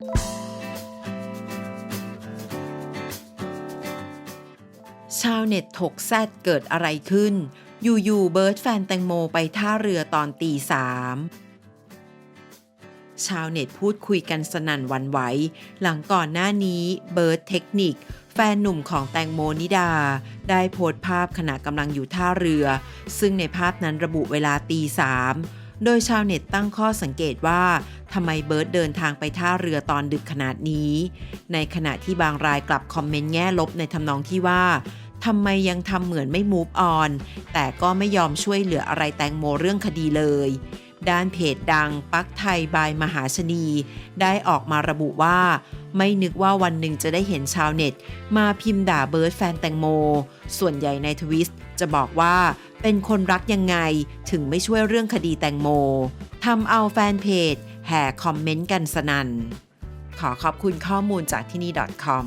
ชาวเน็ตถกแซดเกิดอะไรขึ้น อยู่ๆเบิร์ดแฟนแตงโมไปท่าเรือตอนตีสามชาวเน็ตพูดคุยกันสนั่นวันไหว หลังก่อนหน้านี้เบิร์ดเทคนิค แฟนหนุ่มของแตงโมนิดา ได้โพสต์ภาพขณะกำลังอยู่ท่าเรือ ซึ่งในภาพนั้นระบุเวลาตีสาม โดยชาวเน็ตตั้งข้อสังเกตว่าทำไมเบิร์ดเดินทางไปท่าเรือตอนดึกขนาดนี้ ในขณะที่บางรายกลับคอมเมนต์แง่ลบในทำนองที่ว่าทำไมยังทำเหมือนไม่ move on แต่ก็ไม่ยอมช่วยเหลืออะไรแตงโมเรื่องคดีเลย ด้านเพจดังปักไทยบายมหาชนี ได้ออกมาระบุว่า ไม่นึกว่าวันหนึ่งจะได้เห็นชาวเน็ต มาพิมพ์ด่าเบิร์ดแฟนแตงโม ส่วนใหญ่ในทวิสต์จะบอกว่า เป็นคนรักยังไงถึงไม่ช่วยเรื่องคดีแตงโมทำเอาแฟนเพจแห่คอมเมนต์กันสนัน่น ขอขอบคุณข้อมูลจากที่นี่ .com